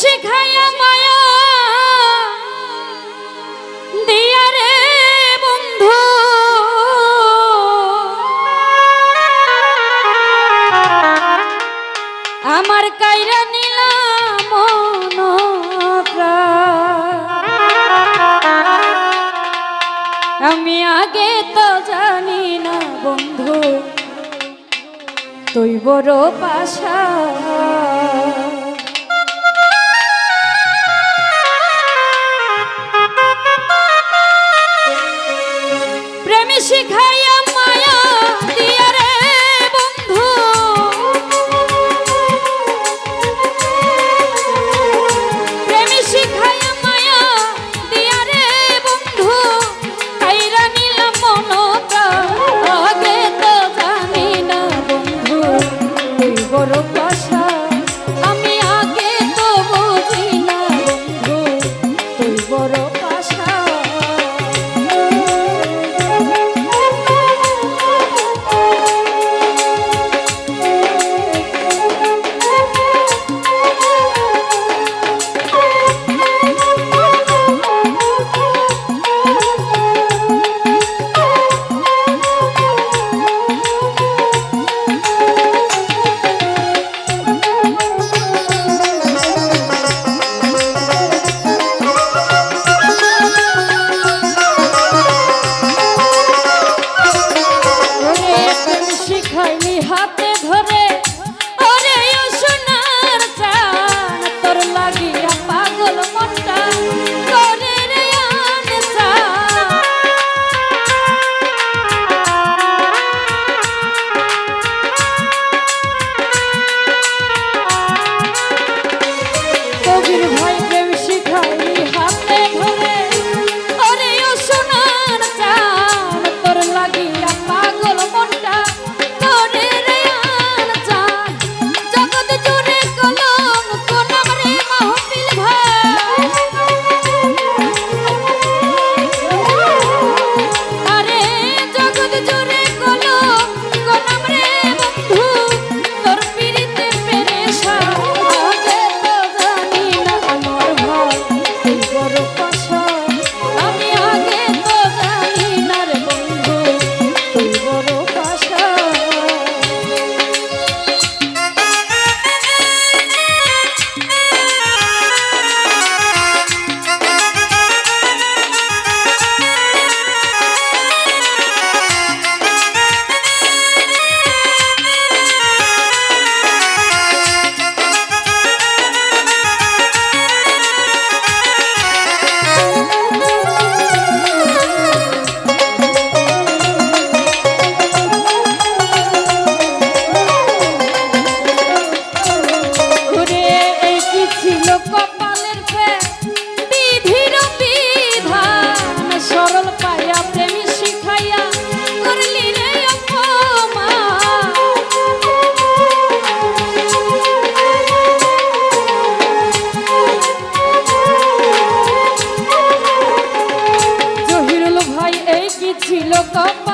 শেখায়া মায়া। দিয়া রে বন্ধু। আমার কাইরা নিলাম আমি আগে তো জানি না বন্ধু, তুই বড় পাশা। লোক